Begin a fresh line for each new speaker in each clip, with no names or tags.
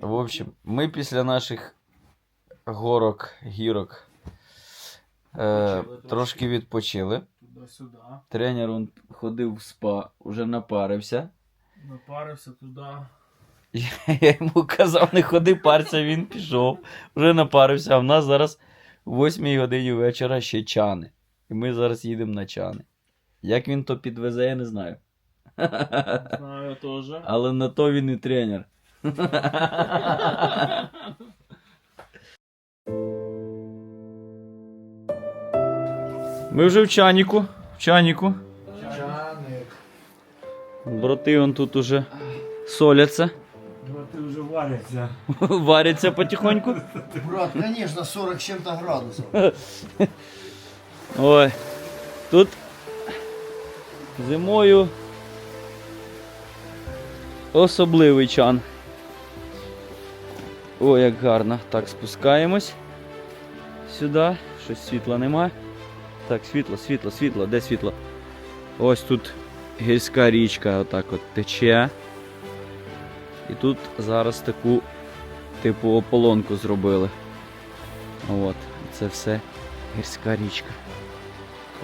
В общем, ми після наших горок, гірок е, трошки відпочили.
Туди-сюди.
Тренер он ходив в спа, вже напарився.
Напарився туди.
Я йому казав, не ходи парся, він пішов. Вже напарився, а в нас зараз о 8 годині вечора ще чани. І ми зараз їдемо на чани. Як він то підвезе, я не знаю.
Знаю теж.
Але на то він і тренер. Ми вже в чаніку. В чаніку.
Чаник.
Брати он тут уже соляться,
Брати вже варяться.
варяться потихоньку.
Брат, конечно, 40 с чем-то градусов.
Ой. Тут зимою особливий чан. О, як гарно. Так, спускаємось сюди. Щось світла нема. Так, світло, світло, світло. Де світло? Ось тут гірська річка отак от тече. І тут зараз таку типу ополонку зробили. От, це все гірська річка.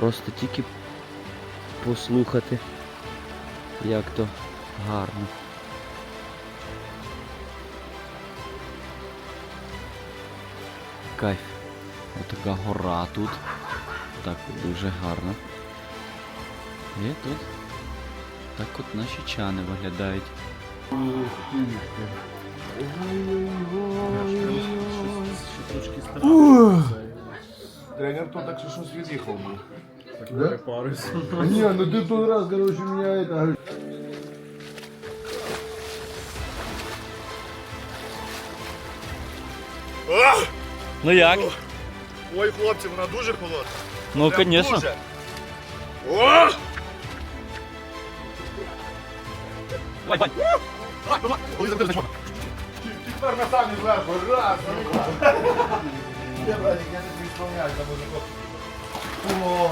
Просто тільки послухати, як то гарно. Кайф. Отака гора тут. Так дуже гарно. І тут так от наші чани виглядають.
Тренер то так что щось від'їхав би.
Перепарився.
Не, ну ты тот раз, короче, меня это...
Ну як?
Ой, хлопці, вона дуже холодна.
Ну,
Прям
звісно.
дуже. О! Тепер на самі зверху, раз, раз. Я, братик, я не відповняю, там уже О,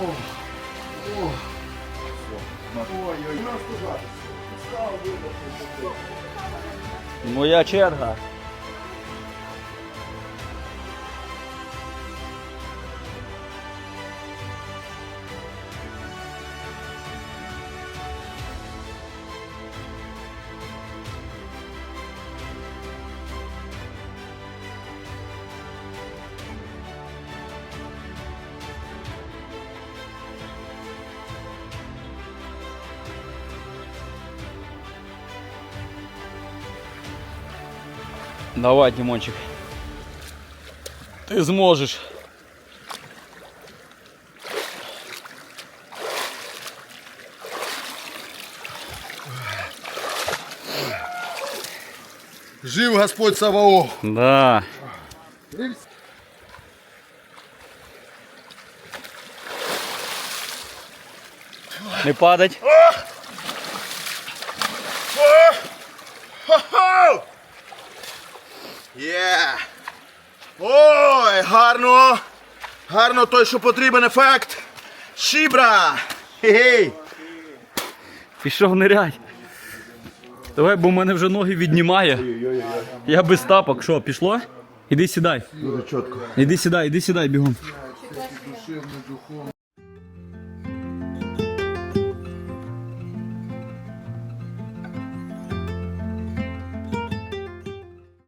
о, о. Ой, ой, у нас туди. Став вибрати.
Моя черга. Давай, Димончик. Ти зможеш.
Жив Господь Саваоф.
Да. Не падать.
Ой, гарно! Гарно той, що потрібен ефект. Шібра! Хе-хей!
Пішов нирять. Давай, бо в мене вже ноги віднімає. Я без тапок. Що, пішло? Іди сідай.
Дуже чітко.
Іди сідай, іди сідай бігом.